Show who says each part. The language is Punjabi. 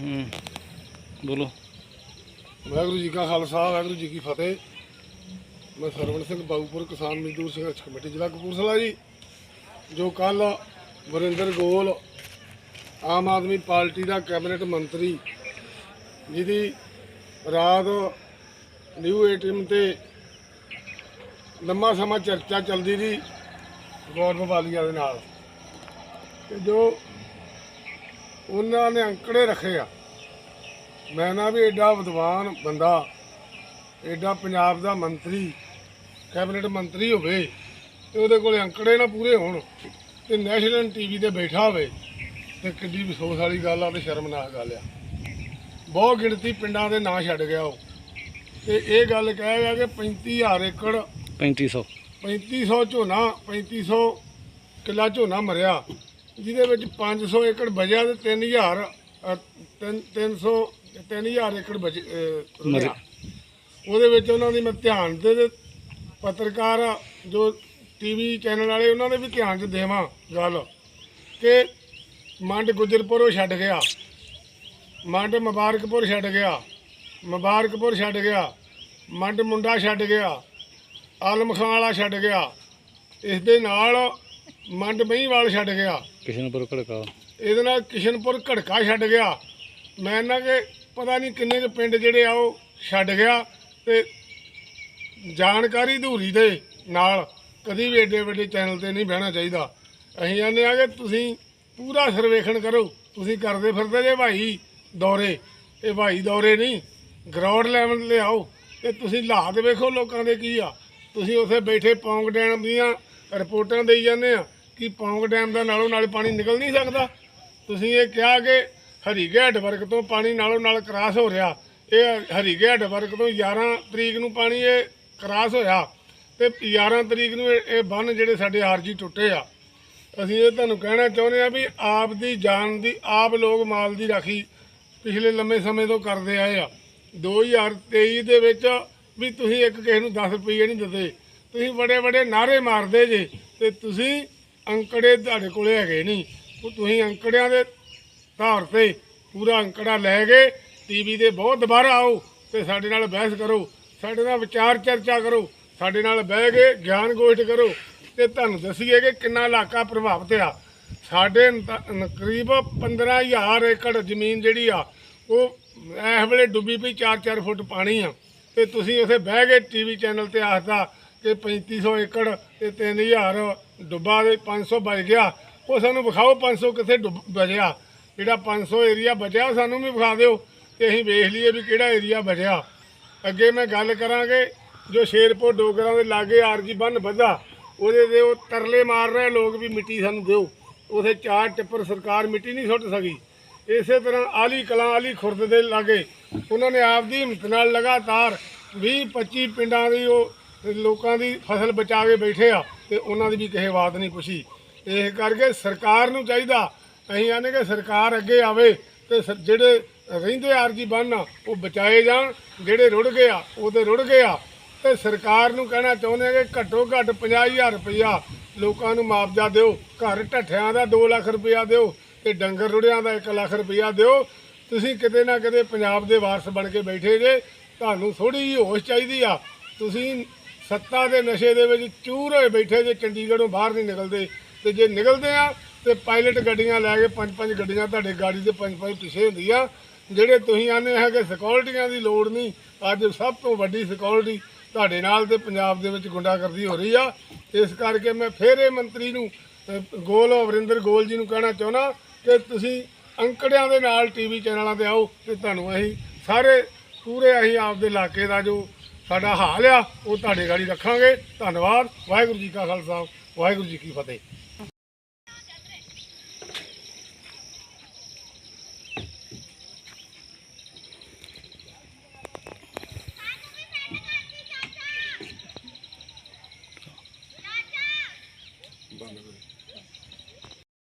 Speaker 1: ਹੂੰ, ਬੋਲੋ।
Speaker 2: ਵਾਹਿਗੁਰੂ ਜੀ ਕਾ ਖਾਲਸਾ, ਵਾਹਿਗੁਰੂ ਜੀ ਕੀ ਫਤਿਹ। ਮੈਂ ਸਰਵਣ ਸਿੰਘ ਬਾਊਪੁਰ, ਕਿਸਾਨ ਮਜ਼ਦੂਰ ਸੰਘਰਸ਼ ਕਮੇਟੀ, ਜ਼ਿਲ੍ਹਾ ਕਪੂਰਥਲਾ ਜੀ, ਜੋ ਕੱਲ ਵਰਿੰਦਰ ਗੋਲ ਆਮ ਆਦਮੀ ਪਾਰਟੀ ਦਾ ਕੈਬਨਿਟ ਮੰਤਰੀ, ਜਿਹਦੀ ਰਾਤ ਨਿਊ ਏਟੀਐਮ ਤੇ ਲੰਮਾ ਸਮਾਂ ਚਰਚਾ ਚੱਲਦੀ ਰਹੀ, ਗੌਰਵ ਵਾਲੀਆ ਦੇ ਨਾਲ। ਤੇ ਜੋ ਉਹਨਾਂ ਨੇ ਅੰਕੜੇ ਰੱਖੇ ਆ। ਮੈਂ ਨਾ ਵੀ ਐਡਾ ਵਿਦਵਾਨ ਬੰਦਾ ਐਡਾ ਪੰਜਾਬ ਦਾ ਮੰਤਰੀ ਕੈਬਨਿਟ ਮੰਤਰੀ ਹੋਵੇ ਤੇ ਉਹਦੇ ਕੋਲੇ ਅੰਕੜੇ ਨਾ ਪੂਰੇ ਹੋਣ ਤੇ ਨੈਸ਼ਨਲ ਟੀਵੀ ਤੇ ਬੈਠਾ ਹੋਵੇ ਤੇ ਕਿੱਡੀ ਅਫਸੋਸ ਵਾਲੀ ਗੱਲ ਆ ਤੇ ਸ਼ਰਮਨਾਕ ਗੱਲ ਆ। ਬਹੁਤ ਗਿਣਤੀ ਪਿੰਡਾਂ ਦੇ ਨਾਂ ਛੱਡ ਗਿਆ ਉਹ। ਤੇ ਇਹ ਗੱਲ ਕਹਿ ਗਿਆ ਕਿ 35000 ਏਕੜ
Speaker 1: 3500
Speaker 2: 3500 ਝੋਨਾ 3500 ਕਿੱਲਾ ਝੋਨਾ ਮਰਿਆ। ਜਿਹਦੇ ਵਿੱਚ 500 ਏਕੜ ਬਜਿਆ ਤੇ 3000 ਅ, ਤਿੰਨ- 300 3000 ਏਕੜ ਬਜ ਅ, ਰੁੜਿਆ। ਉਹਦੇ ਵਿੱਚ ਉਹਨਾਂ ਦੀ ਮੈਂ ਧਿਆਨ ਦੇ ਪੱਤਰਕਾਰ ਜੋ ਟੀਵੀ ਚੈਨਲ ਵਾਲੇ ਉਹਨਾਂ ਦੇ ਵੀ ਧਿਆਨ 'ਚ ਦੇਵਾਂ ਗੱਲ ਕਿ ਮੰਡ ਗੁਜਰਪੁਰ ਉਹ ਛੱਡ ਗਿਆ ਮੰਡ ਮੁਬਾਰਕਪੁਰ ਛੱਡ ਗਿਆ ਮੁਬਾਰਕਪੁਰ ਛੱਡ ਗਿਆ ਮੰਡ ਮੁੰਡਾ ਛੱਡ ਗਿਆ ਆਲਮ ਖਾਨ ਵਾਲਾ ਛੱਡ ਗਿਆ। ਇਸ ਦੇ ਨਾਲ ਮੰਡ ਮਹੀਂਵਾਲ ਛੱਡ ਗਿਆ।
Speaker 1: ਕਿਸ਼ਨਪੁਰ ਘੜਕਾ।
Speaker 2: ਇਹਦੇ ਨਾਲ ਕਿਸ਼ਨਪੁਰ ਘੜਕਾ ਛੱਡ ਗਿਆ। ਮੈਂ ਨਾ ਕਿ ਪਤਾ ਨਹੀਂ ਕਿੰਨੇ ਕੁ ਪਿੰਡ ਜਿਹੜੇ ਆ ਉਹ ਛੱਡ ਗਿਆ ਤੇ ਜਾਣਕਾਰੀ ਧੂਰੀ ਦੇ ਨਾਲ ਕਦੀ ਵੀ ਏਡੇ ਵੱਡੇ ਚੈਨਲ ਤੇ ਨਹੀਂ ਬਹਿਣਾ ਚਾਹੀਦਾ। ਅਸੀਂ ਆਨੇ ਆ ਕਿ ਤੁਸੀਂ ਪੂਰਾ ਸਰਵੇਖਣ ਕਰੋ। ਤੁਸੀਂ ਕਰਦੇ ਫਿਰਦੇ ਜੇ ਭਾਈ ਦੌਰੇ। ਇਹ ਭਾਈ ਦੌਰੇ ਨਹੀਂ ਗਰਾਊਂਡ ਲੈਵਲ ਤੇ ਆਓ। ਤੇ ਤੁਸੀਂ ਹਾਲਾਤ ਵੇਖੋ ਲੋਕਾਂ ਦੇ ਕੀ ਆ। ਤੁਸੀਂ ਉੱਥੇ ਬੈਠੇ ਪੌਂਗ ਡੈਮ ਦੀਆਂ ਰਿਪੋਰਟਾਂ ਦੇਈ ਜਾਂਦੇ ਆ। ਕਿ ਪੌਂਗ ਡੈਮ ਦਾ ਨਾਲੋਂ ਨਾਲ ਪਾਣੀ ਨਿਕਲ ਨਹੀਂ ਸਕਦਾ। ਤੁਸੀਂ ਇਹ ਕਿਹਾ ਕਿ ਹਰੀਗੇਟ ਵਰਗ ਤੋਂ ਪਾਣੀ ਨਾਲੋਂ ਨਾਲ ਕ੍ਰਾਸ ਹੋ ਰਿਹਾ। ਇਹ ਹਰੀਗੇਟ ਵਰਗ ਤੋਂ 11 ਤਰੀਕ ਨੂੰ ਪਾਣੀ ਇਹ ਕ੍ਰਾਸ ਹੋਇਆ ਤੇ 11 ਤਰੀਕ ਨੂੰ ਇਹ ਬੰਨ ਜਿਹੜੇ ਸਾਡੇ ਆਰਜੀ ਟੁੱਟੇ ਆ। ਅਸੀਂ ਇਹ ਤੁਹਾਨੂੰ ਕਹਿਣਾ ਚਾਹੁੰਦੇ ਆ ਵੀ ਆਪ ਦੀ ਜਾਨ ਦੀ ਆਪ ਲੋਕ ਮਾਲ ਦੀ ਰਾਖੀ ਪਿਛਲੇ ਲੰਮੇ ਸਮੇਂ ਤੋਂ ਕਰਦੇ ਆਏ ਆ। 2023 ਦੇ ਵਿੱਚ ਵੀ ਤੁਸੀਂ ਇੱਕ ਕਿਸੇ ਨੂੰ 10 ਰੁਪਏ ਨਹੀਂ ਦਿੰਦੇ। ਤੁਸੀਂ ਬੜੇ ਬੜੇ ਨਾਰੇ ਮਾਰਦੇ ਜੇ ਤੇ ਤੁਸੀਂ ਅੰਕੜੇ ਤੁਹਾਡੇ ਕੋਲੇ ਹੈਗੇ ਨਹੀਂ। ਉਹ ਤੁਸੀਂ ਅੰਕੜਿਆਂ ਦੇ ਧਾਰ ਤੇ ਪੂਰਾ ਅੰਕੜਾ ਲੈ ਕੇ ਟੀਵੀ ਤੇ ਬਹੁਤ ਦੁਬਾਰਾ ਆਓ ਤੇ ਸਾਡੇ ਨਾਲ ਬਹਿਸ ਕਰੋ, ਸਾਡੇ ਨਾਲ ਵਿਚਾਰ ਚਰਚਾ ਕਰੋ, ਸਾਡੇ ਨਾਲ ਬਹਿ ਕੇ ਗਿਆਨ ਗੋਸ਼ਟ ਕਰੋ ਤੇ ਤੁਹਾਨੂੰ ਦੱਸੀਏ ਕਿ ਕਿੰਨਾ ਇਲਾਕਾ ਪ੍ਰਭਾਵਿਤ ਆ। ਸਾਡੇ ਨ- ਨ- ਕਰੀਬ 15000 ਏਕੜ ਜ਼ਮੀਨ ਜਿਹੜੀ ਆ, ਉਹ ਇਸ ਵੇਲੇ ਡੁੱਬੀ ਪਈ 4-4 ਫੁੱਟ ਪਾਣੀ ਆ। ਤੇ ਤੁਸੀਂ ਉੱਥੇ ਬਹਿ ਕੇ ਟੀਵੀ ਚੈਨਲ ਤੇ ਆਖਦਾ ਕਿ 3500 ਏਕੜ ਤੇ 3000 ਡੁੱਬਾ ਦੇ 500 ਬਚ ਗਿਆ, ਉਹ ਸਾਨੂੰ ਵਿਖਾਓ 500 ਕਿੱਥੇ ਡੁੱਬ ਬਚਿਆ ਜਿਹੜਾ 500 ਏਰੀਆ ਬਚਿਆ, ਉਹ ਸਾਨੂੰ ਵੀ ਵਿਖਾ ਦਿਓ ਤੇ ਅਸੀਂ ਵੇਖ ਲਈਏ ਵੀ ਕਿਹੜਾ ਏਰੀਆ ਬਚਿਆ। ਅੱਗੇ ਮੈਂ ਗੱਲ ਕਰਾਂਗੇ, ਜੋ ਸ਼ੇਰਪੁਰ ਡੋਗਰਾਂ ਦੇ ਲਾਗੇ ਆਰਜੀ ਬੰਨ ਵੱਧਾ, ਉਹਦੇ ਦੇ ਉਹ ਤਰਲੇ ਮਾਰ ਰਹੇ ਲੋਕ ਵੀ ਮਿੱਟੀ ਸਾਨੂੰ ਦਿਓ। ਉਥੇ ਚਾਰ ਟਿੱਪਰ ਸਰਕਾਰ ਮਿੱਟੀ ਨਹੀਂ ਸੁੱਟ ਸਕੀ। ਇਸੇ ਤਰ੍ਹਾਂ ਆਲੀ ਕਲਾਂ ਆਲੀ ਖੁਰਦ ਦੇ ਲਾਗੇ, ਉਹਨਾਂ ਨੇ ਆਪਦੀ ਹਿੰਮਤ ਨਾਲ ਲਗਾਤਾਰ 20 25 ਪਿੰਡਾਂ ਦੀ ਉਹ ਲੋਕਾਂ ਦੀ ਫਸਲ ਬਚਾ ਕੇ ਬੈਠੇ ਆ ਤੇ ਉਹਨਾਂ ਦੀ ਵੀ ਕਿਸੇ ਬਾਤ ਨਹੀਂ ਪੁੱਛੀ। ਇਹ ਕਰਕੇ ਸਰਕਾਰ ਨੂੰ ਚਾਹੀਦਾ, ਅਸੀਂ ਆਨੇ ਕਿ ਸਰਕਾਰ ਅੱਗੇ ਆਵੇ ਤੇ ਜਿਹੜੇ ਰਹਿੰਦੇ ਆਰਜੀ ਬੰਨ ਉਹ ਬਚਾਏ ਜਾਣ, ਜਿਹੜੇ ਰੁੜ ਗਏ ਆ, ਉਹ ਤੇ ਰੁੜ ਗਏ ਆ। ਤੇ ਸਰਕਾਰ ਨੂੰ ਕਹਿਣਾ ਚਾਹੁੰਦੇ ਆ ਕਿ ਘੱਟੋ ਘੱਟ 50000 ਰੁਪਇਆ ਲੋਕਾਂ ਨੂੰ ਮੁਆਵਜ਼ਾ ਦਿਓ। ਘਰ ਢੱਠਿਆਂ ਦਾ 2 ਲੱਖ ਰੁਪਇਆ ਦਿਓ ਤੇ ਡੰਗਰ ਰੁੜਿਆਂ ਦਾ 1 ਲੱਖ ਰੁਪਇਆ ਦਿਓ। ਤੁਸੀਂ ਕਿਤੇ ਨਾ ਕਿਤੇ ਪੰਜਾਬ ਦੇ ਵਾਰਸ ਬਣ ਕੇ ਬੈਠੇ ਜੇ, ਤੁਹਾਨੂੰ ਥੋੜੀ ਜਿਹੀ ਹੋਸ਼ ਚਾਹੀਦੀ ਆ। ਤੁਸੀਂ ਸੱਤਾ ਦੇ ਨਸ਼ੇ ਦੇ ਵਿੱਚ ਚੂਰ ਹੋਏ ਬੈਠੇ ਜੇ, ਚੰਡੀਗੜ੍ਹੋਂ ਬਾਹਰ ਨਹੀਂ ਨਿਕਲਦੇ। ਤੇ ਜੇ ਨਿਕਲਦੇ ਆ, ਤੇ ਪਾਇਲਟ ਗੱਡੀਆਂ ਲੈ ਕੇ ਪੰਜ ਪੰਜ ਗੱਡੀਆਂ ਤੁਹਾਡੇ ਗਾੜੀ ਦੇ ਪੰਜ ਪੰਜ ਪਿੱਛੇ ਹੁੰਦੀਆਂ ਜਿਹੜੇ ਤੁਸੀਂ ਆਨੇ ਹੈ ਕਿ ਸਿਕਿਉਰਟੀਆਂ ਦੀ ਲੋੜ ਨਹੀਂ, ਅੱਜ ਸਭ ਤੋਂ ਵੱਡੀ ਸਿਕਿਉਰਿਟੀ ਤੁਹਾਡੇ ਨਾਲ ਤੇ ਪੰਜਾਬ ਦੇ ਵਿੱਚ ਗੁੰਡਾਗਰਦੀ ਹੋ ਰਹੀ ਆ। ਇਸ ਕਰਕੇ ਮੈਂ ਫੇਰ ਇਹ ਮੰਤਰੀ ਨੂੰ ਗੋਲ ਅਵਰਿੰਦਰ ਗੋਲ ਜੀ ਨੂੰ ਕਹਿਣਾ ਚਾਹੁੰਦਾ ਕਿ ਤੁਸੀਂ ਅੰਕੜਿਆਂ ਦੇ ਨਾਲ ਟੀਵੀ ਚੈਨਲਾਂ ਤੇ ਆਓ ਤੇ ਤੁਹਾਨੂੰ ਅਸੀਂ ਸਾਰੇ, ਪੂਰੇ ਅਸੀਂ ਆਪਦੇ ਇਲਾਕੇ ਦਾ ਜੋ ਸਾਡਾ ਹਾਲ ਆ, ਉਹ ਤੁਹਾਡੇ ਗਾੜੀ ਰੱਖਾਂਗੇ। ਧੰਨਵਾਦ। ਵਾਹਿਗੁਰੂ ਜੀ ਕਾ ਖਾਲਸਾ, ਵਾਹਿਗੁਰੂ ਜੀ ਕੀ ਫਤਿਹ।